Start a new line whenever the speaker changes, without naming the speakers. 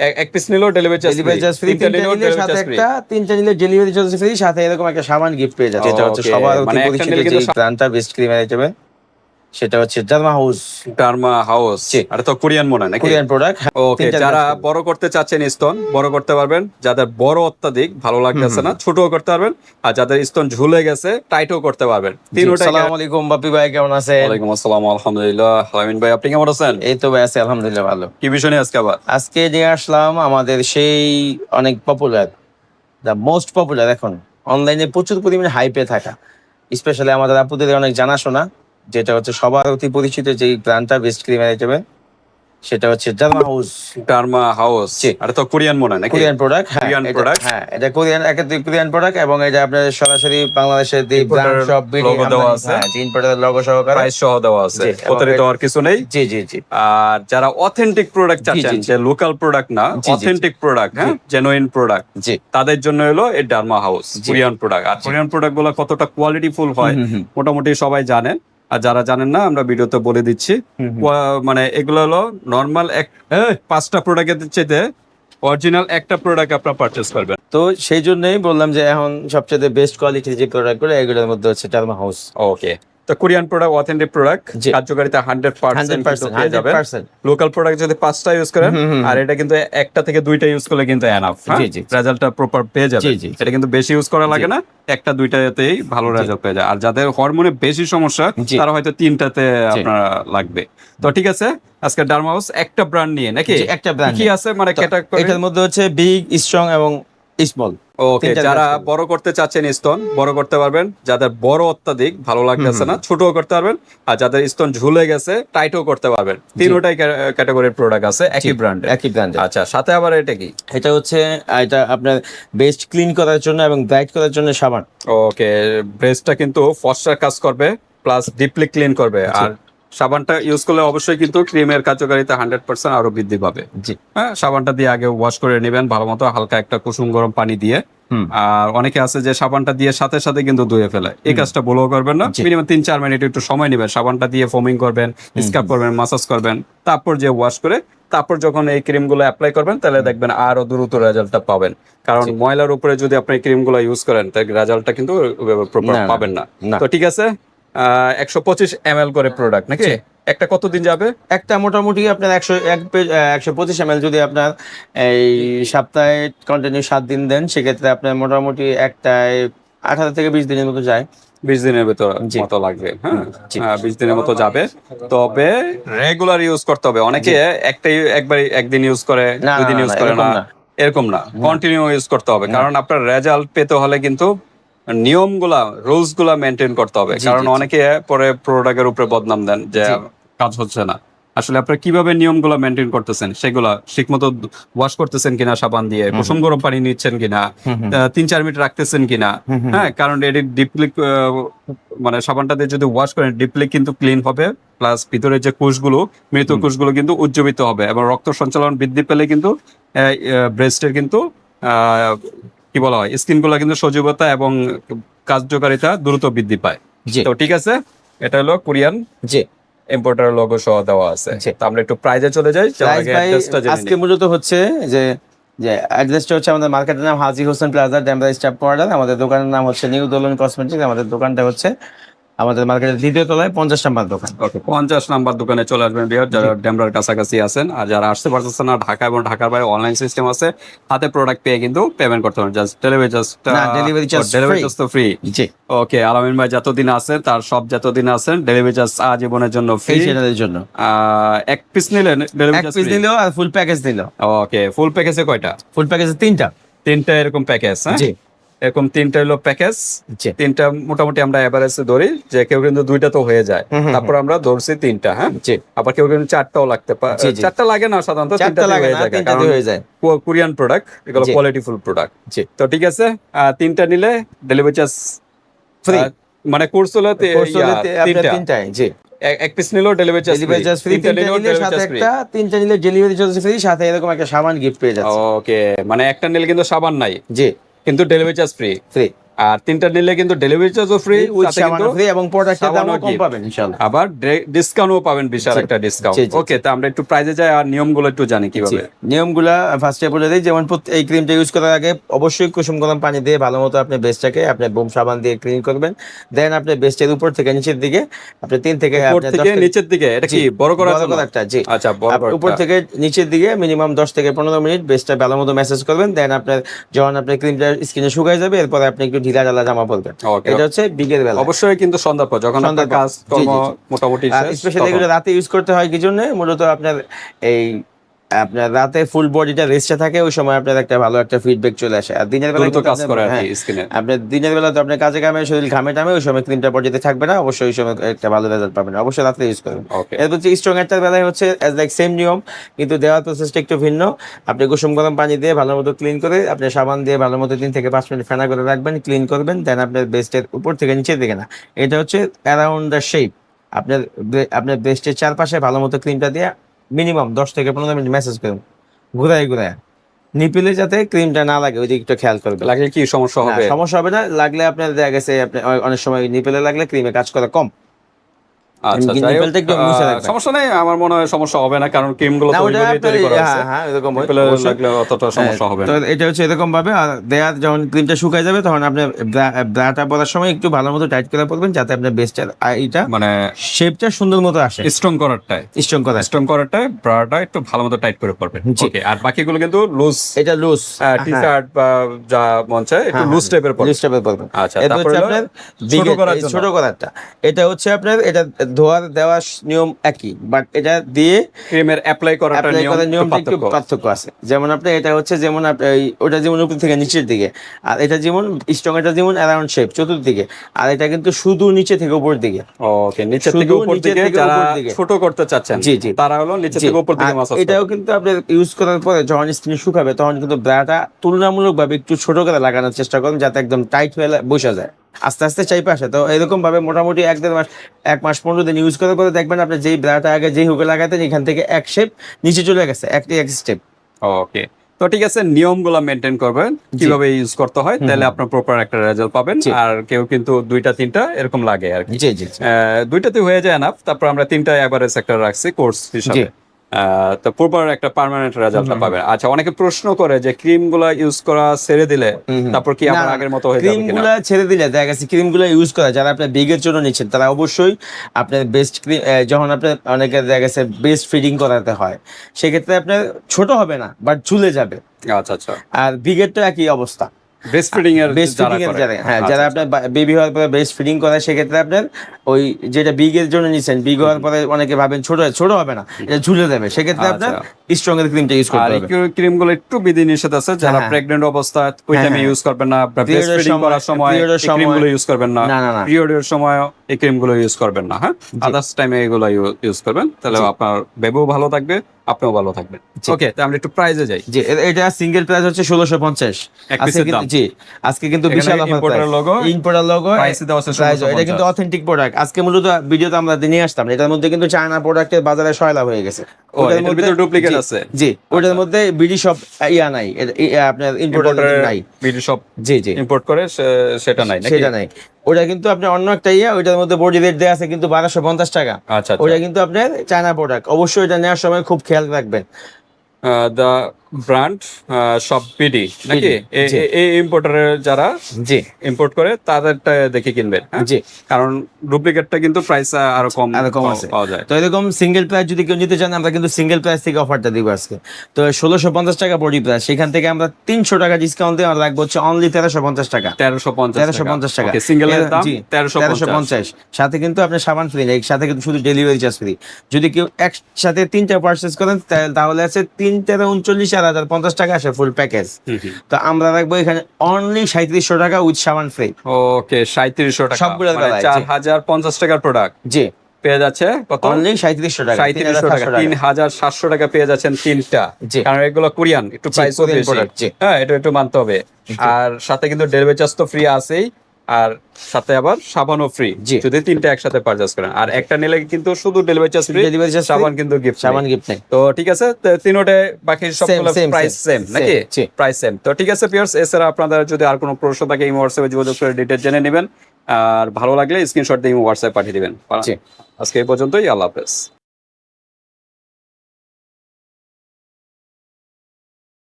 এক- পিস নিলেও delivery charge
delivery charge free তিনটা নিলে সাথে একটা তিনটা নিলে ডেলিভারি চার্জ ফ্রি সাথে এরকম একটা সাবান গিফট পেয়ে যাচ্ছে যেটা হচ্ছে সবার প্রতি
মানে একটা
যে ব্র্যান্ডটা বেস্ট ক্রিম সেটা হচ্ছে জার্মা হাউস
ডার্মা হাউস। আর তো কোরিয়ান মনে নাকি?
কোরিয়ান প্রোডাক্ট
ওকে যারা বড় করতে চাচ্ছেন স্তন বড় করতে পারবেন। যাদের বড় অত্যাধিক ভালো লাগতেছে না ছোটও করতে পারবেন। আর যাদের স্তন ঝুলে গেছে টাইটও করতে পারবেন। তিনটাই
আসসালামু আলাইকুম বাপি ভাই কেমন আছেন?
ওয়ালাইকুম আসসালাম আলহামদুলিল্লাহ। আলামিন ভাই আপনি কেমন আছেন?
এই তো ভাই আছি আলহামদুলিল্লাহ ভালো।
কি বিষয় নিয়ে আজকে আবার?
আজকে নিয়ে আসলাম আমাদের সেই অনেক পপুলার দ্য মোস্ট পপুলার এখন অনলাইনে প্রচুর পরিমাণে হাইপে থাকা। স্পেশালি আমাদের আপুদের অনেক জানাশোনা। যেটা হচ্ছে সবার অতি পরিচিত যে ব্র্যান্ডটা বেস্ট ক্রিম যাবে সেটা হচ্ছে জার্মা হাউস
ডার্মা হাউস
জি।
আর তো কোরিয়ান মনে হয় নাকি?
কোরিয়ান প্রোডাক্ট হ্যাঁ
Korean
এটা- হ্যাঁ এটা কোরিয়ান একাধিক কোরিয়ান প্রোডাক্ট এবং এটা আপনার সরাসরি বাংলাদেশের যে
Importer
ব্র্যান্ড সব
logo দেওয়া আছে।
ইম্পোর্টার লোগো সহকারে।
প্রাইস সহ দেওয়া আছে।
এবং
প্রতারিত হওয়ার কিছু নেই।
জি জি জি।
আর যারা অথেন্টিক প্রোডাক্ট চাচ্ছেন। যে লোকাল প্রোডাক্ট না। অথেন্টিক প্রোডাক্ট হ্যাঁ জেনুইন প্রোডাক্ট
জি।
তাদের জন্য হলো এই ডার্মা হাউস কোরিয়ান প্রোডাক্ট আর কোরিয়ান প্রোডাক্টগুলো কতটা কোয়ালিটি ফুল হয়। মোটামুটি সবাই জানেন। আর যারা জানেন না আমরা ভিডিওতে বলে দিচ্ছি। মানে এগুলো হলো নর্মাল এক এই, পাঁচটা প্রোডাক্টের চাইতে অরিজিনাল একটা প্রোডাক্ট আপনার পারচেস করবেন।
তো সেই জন্যই বললাম যে এখন সবচেয়ে বেস্ট কোয়ালিটির যে প্রোডাক্টগুলো এগুলোর মধ্যে হচ্ছে টার্মা হাউস
ওকে তো কোরিয়ান প্রোডাক্ট অথেন্টিক প্রোডাক্ট। কার্যকারিতা হান্ড্রেড পার্সেন্ট পেয়ে যাবেন। লোকাল প্রোডাক্ট যদি পাঁচটা ইউজ করেন আর এটা কিন্তু একটা থেকে দুইটা ইউজ করলে কিন্তু এনাফ। রেজাল্টটা প্রপার পেয়ে যাবে। এটা কিন্তু বেশি ইউজ করা লাগে না একটা দুইটাতেই ভালো রেজাল্ট পেয়ে যায়। আর যাদের হরমোনে বেশি সমস্যা তারা হয়তো তিনটাতে আপনার লাগবে। তো ঠিক আছে আজকে ডার্মাউস একটা ব্র্যান্ড নিয়ে নাকি?
একটা brand
কি আছে? মানে ক্যাটাগরি
এটার মধ্যে হচ্ছে বিগ স্ট্রং এবং স্মল
ওকে যারা বড় করতে চাচ্ছেন স্তন বড় করতে পারবেন। যাদের বড় অত্যাধিক ভালো লাগতেছে না ছোটও করতে পারবেন আর যাদের স্তন ঝুলে গেছে টাইটও করতে পারবেন। তিনটাই ক্যাটাগরির প্রোডাক্ট আছে একই ব্র্যান্ড
একই ব্র্যান্ড
আচ্ছা সাথে আবার এটা কি?
এটা হচ্ছে এটা আপনার বেস্ট ক্লিন করার জন্য এবং ব্রাইট করার জন্য সাবান।
ওকে ব্রেস্টটা কিন্তু ফস্টার কাজ করবে প্লাস ডিপলি ক্লিন করবে। আর সাবানটা ইউজ করলে অবশ্যই কিন্তু ক্রিমের কার্যকারিতা হান্ড্রেড পার্সেন্ট আরও বৃদ্ধি পাবে।
জি।
হ্যাঁ সাবানটা দিয়ে আগে ওয়াশ করে নেবেন ভালো মতো হালকা একটা কুসুম গরম পানি দিয়ে। আর অনেকে আছে যে সাবানটা দিয়ে সাথে সাথে কিন্তু ধুয়ে ফেলে। এই কাজটা বলেও করবেন না। মিনিমাম তিন চার মিনিট একটু সময় নেবেন। সাবানটা দিয়ে ফোমিং করবেন স্কাব করবেন মাসাজ করবেন তারপর যে ওয়াশ করে তারপর যখন এই ক্রিমগুলো অ্যাপ্লাই করবেন তাহলে দেখবেন আরও দ্রুত রেজাল্টটা পাবেন। কারণ ময়লার উপরে যদি আপনি ক্রিমগুলো ইউজ করেন তাহলে রেজাল্টটা কিন্তু প্রপার পাবেন না। তো ঠিক আছে? একশো পঁচিশ এম করে প্রোডাক্ট নাকি? একটা কতদিন যাবে?
একটা মোটামুটি আপনার একশো এক একশো পঁচিশ এম যদি আপনার এই সপ্তাহে কন্টিনিউ সাত দিন দেন সেক্ষেত্রে আপনার মোটামুটি একটায় আঠারো থেকে বিশ দিনের মতো যায়।
বিশ দিনের ভেতর মতো লাগবে হ্যাঁ? হ্যাঁ, বিশ দিনের মতো যাবে। তবে রেগুলার ইউজ করতে হবে। অনেকে একটাই একবার একদিন ইউজ করে ইউজ করে না। এরকম না। কন্টিনিউ ইউজ করতে হবে। কারণ আপনার রেজাল্ট পেতে হলে কিন্তু নিয়মগুলা রুলসগুলা মেনটেন করতে হবে। কারণ। অনেকে পরে প্রোডাক্টের উপরে বদনাম দেন যে কাজ হচ্ছে না। আসলে আপনারা কীভাবে নিয়মগুলো মেনটেন করতেছেন? সেগুলা ঠিকমতো ওয়াশ করতেছেন কিনা সাবান দিয়ে? কুসুম গরম পানি নিচ্ছেন কিনা? তিন চার মিনিট রাখতেছেন কিনা? হ্যাঁ কারণ এটি ডিপলি মানে সাবানটা দিয়ে যদি ওয়াশ করেন ডিপলি কিন্তু ক্লিন হবে। প্লাস ভিতরে যে কোষগুলো মৃত কোষগুলো কিন্তু উজ্জীবিত হবে এবং রক্ত সঞ্চালন বৃদ্ধি পেলে কিন্তু ব্রেস্টের কিন্তু আহ, কি বলা হয়? স্ক্রিনগুলা কিন্তু সজীবতা এবং কার্যকারিতা দ্রুত বৃদ্ধি পায়। তো ঠিক আছে এটা হলো কোরিয়ান
জি।
ইম্পোর্টার লোগো সহ দেওয়া আছে। তো আমরা একটু প্রাইজে চলে যাই
আজকে। মূলত হচ্ছে যে যে অ্যাড্রেসটা হচ্ছে আমাদের মার্কেটের নাম Haji Hossain plaza Demra staff quarter আমাদের দোকানের নাম হচ্ছে নিউ দোলন কসমেটিক্স আমাদের দোকানটা হচ্ছে আমাদের মার্কেটের দ্বিতীয় তলায় পঞ্চাশ নাম্বার দোকান।
ওকে পঞ্চাশ নাম্বার দোকানে চলে আসবেন বিহার যারা ডেমরার কাছাকাছি আছেন। আর যারা আসতে পারতেছেন না ঢাকা এবং ঢাকার বাইরে অনলাইন সিস্টেম আছে হাতে প্রোডাক্ট পেয়ে কিন্তু পেমেন্ট করতে পারেন just delivery just delivery. Charge তো ফ্রি
জি।
ওকে আলামিন ভাই যতদিন আছেন তার সব যতদিন আছেন ডেলিভারি চার্জ আজীবনের জন্য ফ্রি
চ্যানেলের জন্য।
এক পিস নিলেন ডেলিভারি
এক
চার্জ
পিস নিলেও আর ফুল প্যাকেজ নিল।
ওকে ফুল প্যাকেজে কয়টা?
ফুল প্যাকেজে তিনটা।
তিনটা এরকম প্যাকেজ হ্যাঁ?
জি।
এরকম তিনটা হলো প্যাকেজ তিনটা মোটামুটি আমরা এভারেজে ধরি যে কেউ কিন্তু দুইটা তো হয়ে যায়। তারপর আমরা ধরছি তিনটা হ্যাঁ? আবার কেউ কিন্তু চারটাও লাগতে পারে। চারটা লাগে না সাধারণত
লাগে
হয়ে যায়
হয়ে
কোরিয়ান প্রোডাক্ট এগুলো। কোয়ালিটিফুল প্রোডাক্ট
জি।
তো ঠিক আছে তিনটা নিলে ডেলিভারি চার্জ
ফ্রি
মানে কোর্স হলো তে-
কোর্স হলে তে- আপনার
তিনটা।
তিনটাই জি।
এক- পিস নিলেও delivery charge
delivery charge free
তিনটা
তিনটা নিলে সাথে
চার্জ
একটা তিনটা নিলে ডেলিভারি চার্জ ফ্রি সাথে এরকম একটা সাবান গিফট পেয়ে যাচ্ছে।
ওকে মানে একটা নিলে কিন্তু সাবান নাই।
জি।
কিন্তু ডেলিভারি চার্জ ফ্রি
ফ্রি
আর তিনটা নিলে কিন্তু ডেলিভারি চার্জও ফ্রি
ফ্রি এবং প্রোডাক্টের দামও কম পাবেন ইনশাআল্লাহ।
আবার ডিসকাউন্টও পাবেন বিশাল একটা ডিসকাউন্ট ওকে তা আমরা একটু প্রাইজে যাই আর নিয়মগুলো একটু জানি কীভাবে।
নিয়মগুলা ফার্স্টে বলে দিই যেমন এই ক্রিমটা ইউজ করার আগে অবশ্যই কুসুম গরম পানি দিয়ে ভালো মতো আপনি বেসটাকে আপনি বোম সাবান দিয়ে ক্লিন করবেন। দেন আপনি বেসটের উপর থেকে নিচের দিকে আপনি তিন থেকে
থেকে নিচের দিকে? এটা কি বড় জন্য?
করারটা, জি।
আচ্ছা
উপর থেকে নিচের দিকে মিনিমাম দশ থেকে পনেরো মিনিট বেসটা ভালো মতো মেসেজ করবেন। দেন আপনার যখন আপনার ক্রিমটা স্কিনে শুকায় যাবে এরপর আপনি একটু ঢিলা জ্বালা জামা পরবেন এটা হচ্ছে বিকেল বেলা।
অবশ্যই কিন্তু সন্ধ্যার পর যখন আপনার কাজ কর্ম। মোটামুটি
স্পেশালি এগুলো রাতে ইউজ করতে হয় কি জন্য? মূলত আপনার এই আপনার রাতে ফুল বডিটা রেস্টে থাকে ওই সময় আপনার একটা ভালো একটা ফিডব্যাক চলে আসে। আর দিনের বেলা কিন্তু
কাজ করে আর
হ্যাঁ,
স্কিনে
আপনার দিনের বেলা তো আপনার কাজে কামে শরীর ঘামে টামে ওই সময় ক্রিমটা বডিতে থাকবে না অবশ্যই ওই সময় একটা ভালো রেজাল্ট পাবেন অবশ্যই রাতে ইউজ করবেন। এরপর হচ্ছে স্ট্রং এরটার বেলায় হচ্ছে অ্যাজ লাইক সেম নিয়ম কিন্তু দেওয়ার প্রসেসটা একটু ভিন্ন। আপনি কুসুম গরম পানি দিয়ে ভালো মতো ক্লিন করে আপনি সাবান দিয়ে ভালো মতো তিন থেকে পাঁচ মিনিট ফেনা করে রাখবেন ক্লিন করবেন দেন আপনার বেস্টের উপর থেকে নিচে দিকে না। এটা হচ্ছে অ্যারাউন্ড দ্য শেপ আপনার আপনার বেস্টের চারপাশে ভালো মতো ক্রিমটা দিয়ে মিনিমাম দশ থেকে পনেরো মিনিট মেসেজ করুন ঘুরায় ঘুরায়। নিপিলে যাতে ক্রিমটা না লাগে ওই দিকে একটু খেয়াল করবে।
লাগলে কি সমস্যা হবে?
সমস্যা হবে না লাগলে আপনার দেখা গেছে আপনি অনেক সময় নিপিলে লাগলে ক্রিমে কাজ করা কম।
সমস্যা নেই আমার মনে হয় সমস্যা হবে না কারণ ক্রিমগুলো
না
তো
ওটা
ওইভাবেই
আপনার
তৈরি করা
হ্যাঁ
হয়েছে
হ্যাঁ এরকম হয়।
নিপেলে
অবশ্যই।
লাগলে অতটা সমস্যা হবে
তো এটা হচ্ছে এরকম ভাবে আর যখন ক্রিমটা শুকায় যাবে তখন আপনি ব্রাটা পরার সময় একটু ভালো মতো টাইট করে পড়বেন যাতে আপনার বেস্টের এটা
মানে
শেপটা সুন্দর মতো আসে।
স্ট্রং করারটায়
স্ট্রং করা
স্ট্রং করারটায় ব্রাটা একটু ভালো মতো টাইট করে পড়বেন ওকে আর বাকিগুলো কিন্তু লুজ
এটা লুজ
টি শার্ট বা যা মন চায় একটু
হ্যাঁ,
লুজ টাইপের পড়বে
লুজ টাইপের পড়বেন
আচ্ছা তারপরে
আপনার।
ছোট
করারটা। এটা হচ্ছে আপনার এটা ধোয়ার দেওয়ার নিয়ম একই বাট এটা দিয়ে
ক্রিমের অ্যাপ্লাই
অ্যাপ্লাই
নিয়ম একটু পার্থক্য
আছে। যেমন আপনি এটা হচ্ছে যেমন আপনি ওটা যেমন উপর থেকে নিচের দিকে আর এটা যেমন স্ট্রং এটা যেমন অ্যারাউন্ড শেপ চতুর্দিকে আর এটা কিন্তু শুধু নিচে থেকে উপর দিকে।
ওকে
নিচে
থেকে উপর দিকে যারা ছোট করতে চাচ্ছেন
জি, জি।
তারা হলো
নিচে
থেকে উপর দিকে মাসাজ
এটাও কিন্তু আপনি ইউজ করার পরে যখন স্কিন শুকাবে তখন কিন্তু ব্রাটা তুলনামূলকভাবে একটু ছোট করে লাগানোর চেষ্টা করুন যাতে একদম টাইট হয়ে বসে যায়। আস্তে আস্তে চাইপে আসে। তো এরকম ভাবে মোটামুটি এক দেড় মাস এক মাস পনেরো দিন ইউজ করার পরে দেখবেন আপনি যেই ব্রাটা আগে যেই হুকে লাগাতেন এখান থেকে এক শেপ নিচে চলে গেছে একটি এক স্টেপ
ওকে তো ঠিক আছে নিয়মগুলো মেনটেন করবেন। কীভাবে ইউজ করতে হয় তাহলে আপনার প্রপার একটা রেজাল্ট পাবেন। আর কেউ কিন্তু দুইটা তিনটা এরকম লাগে আর কি। দুইটাতে হয়ে যায় না তারপর আমরা তিনটা এভারেজ একটা রাখছি কোর্স হিসাবে। তো প্রপার একটা পার্মানেন্ট রেজাল্টটা পাবেন। আচ্ছা অনেকে প্রশ্ন করে যে ক্রিমগুলা ইউজ করা ছেড়ে দিলে তারপর কি আবার আগের মতো হয়ে যাবে কিনা?
গুলা ছেড়ে দিলে দেখা গেছে ক্রিমগুলা ইউজ করা যারা আপনার বিগের জন্য নিচ্ছেন তারা অবশ্যই আপনার বেস্ট ক্রিম যখন আপনার অনেকে দেখা গেছে বেস্ট ফিডিং করাতে হয় সেক্ষেত্রে আপনার ছোট হবে না বাট ঝুলে যাবে।
আচ্ছা আচ্ছা।
আর বিগেরটা একই অবস্থা।
ব্রেস্ট ফিডিং এর
বেস্ট ফিডিং এর যারা হ্যাঁ
আচ্ছা,
যারা আপনার বেবি হওয়ার পরে বেস্ট ফিডিং করে সেক্ষেত্রে আপনার ওই যেটা বিগের জন্য নিচ্ছেন বিগ হওয়ার পরে অনেকে ভাবেন ছোট ছোট হবে না এটা ঝুলে যাবে। সেক্ষেত্রে
আচ্ছা।
আপনার স্ট্রং এর ক্রিমটা ইউজ
আর
করতে হবে।
ক্রিমগুলো একটু বিধি নিষেধ আছে যারা
হ্যাঁ।
প্রেগনেন্ট অবস্থা ওই
হ্যাঁ,
টাইমে
হ্যাঁ।
ইউজ করবেন না।
এর
ফিডিং করার সময়
এর ক্রিমগুলো
ইউজ করবেন না।
না, না, না।
পিরিয়ডের সময় এই ক্রিমগুলো ইউজ করবেন না হ্যাঁ? আদার্স টাইমে এগুলো ইউজ করবেন। তাহলে আপনার বেবিও ভালো থাকবে আপনিও ভালো থাকবেন। ওকে তাহলে আমরা একটু প্রাইজে যাই।
জি এটা সিঙ্গেল প্রাইস হচ্ছে ষোলোশো পঞ্চাশ।
এক দাম।
জি আজকে কিন্তু বিশাল offer
importer logo,
importer logo
price দেওয়া আছে
প্রাইস এটা কিন্তু অথেন্টিক প্রোডাক্ট আজকে মূলত ভিডিওতে আমরা নিয়ে আসতাম এটার মধ্যে কিন্তু চায়না প্রোডাক্টের বাজারে সয়লাভ হয়ে গেছে।
ও,
ওটার
এটার
মধ্যে-
ভিতরে duplicate
জি,
আছে?
জি ওটার মধ্যে বিডি সব ইয়া নাই আপনার ইম্পোর্টার নাই।
ভিডিও সব
জি জি।
ইম্পোর্ট করে সেটা নাই
সেটা নাই। ওটা কিন্তু আপনার অন্য একটা ইয়া ওইটার মধ্যে বডি রেট দেওয়া আছে কিন্তু বারোশো পঞ্চাশ টাকা।
আচ্ছা
ওটা কিন্তু আপনার চায়না প্রোডাক্ট অবশ্যই এটা নেওয়ার সময় খুব খেয়াল রাখবেন।
দ্য ব্র্যান্ড সব বিডি নাকি? এই ইম্পোর্টারের যারা
জি।
ইম্পোর্ট করে তাদেরটা দেখে কিনবেন হ্যাঁ?
জি।
কারণ ডুপ্লিকেটটা কিন্তু প্রাইস আরও কম
আরও কম আছে।
পাওয়া যায়।
তো এরকম সিঙ্গেল প্রাইস যদি কেউ নিতে চান আমরা কিন্তু সিঙ্গেল প্রাইস থেকে অফারটা দিব আজকে। তো ষোলোশো পঞ্চাশ টাকা বডি প্রাইস সেখান থেকে আমরা তিনশো টাকা ডিসকাউন্ট দিয়ে আমরা রাখব হচ্ছে অনলি তেরোশো পঞ্চাশ টাকা।
তেরোশো পঞ্চাশ
তেরোশো পঞ্চাশ টাকা।
সিঙ্গেলের দাম
জি,
তেরোশো
তেরোশো পঞ্চাশ। সাথে কিন্তু আপনার সাবান ফ্রি নেই সাথে কিন্তু শুধু ডেলিভারি চার্জ ফ্রি যদি কেউ একসাথে তিনটা পার্চেস করেন তাহলে আছে তিন তেরো উনচল্লিশ আর হাজার পঞ্চাশ টাকা আসে ফুল প্যাকেজ তো আমরা রাখব এখানে অনলি সাঁত্রিশশো টাকা উইথ সাবান ফ্রি
ওকে সাঁত্রিশশো টাকা।
সবগুলোর
মানে চার হাজার পঞ্চাশ টাকার প্রোডাক্ট
জি।
পেয়ে যাচ্ছে কত?
অনলি সাঁত্রিশশো টাকা
সাঁত্রিশশো টাকা তিন হাজার সাতশো টাকা পেয়ে যাচ্ছেন তিনটা।
জি।
কারণ এগুলো কোরিয়ান একটু প্রাইস। হ্যাঁ এটা একটু মানতে হবে। আর সাথে কিন্তু ডেলিভারি চার্জ তো ফ্রি আছেই। আর সাথে আবার সাবানও ফ্রি
জি।
যদি তিনটা একসাথে পারচেজ করেন। আর একটা নিলে কিন্তু শুধু delivery charge free
charge free,
সাবান কিন্তু গিফট
সাবান গিফট নেই।
তো ঠিক আছে তিনোটে বাকি সবগুলো প্রাইস সেম নাকি? প্রাইস সেম তো ঠিক আছে পিয়ার্স এছাড়া আপনাদের যদি আর কোনো প্রশ্ন থাকে এই হোয়াটসঅ্যাপে যোগাযোগ করে ডিটেল জেনে নেবেন। আর ভালো লাগলে স্ক্রিনশট দিয়ে হোয়াটসঅ্যাপ পাঠিয়ে দিবেন। আজকে এই পর্যন্তই আল্লাহ হাফেজ।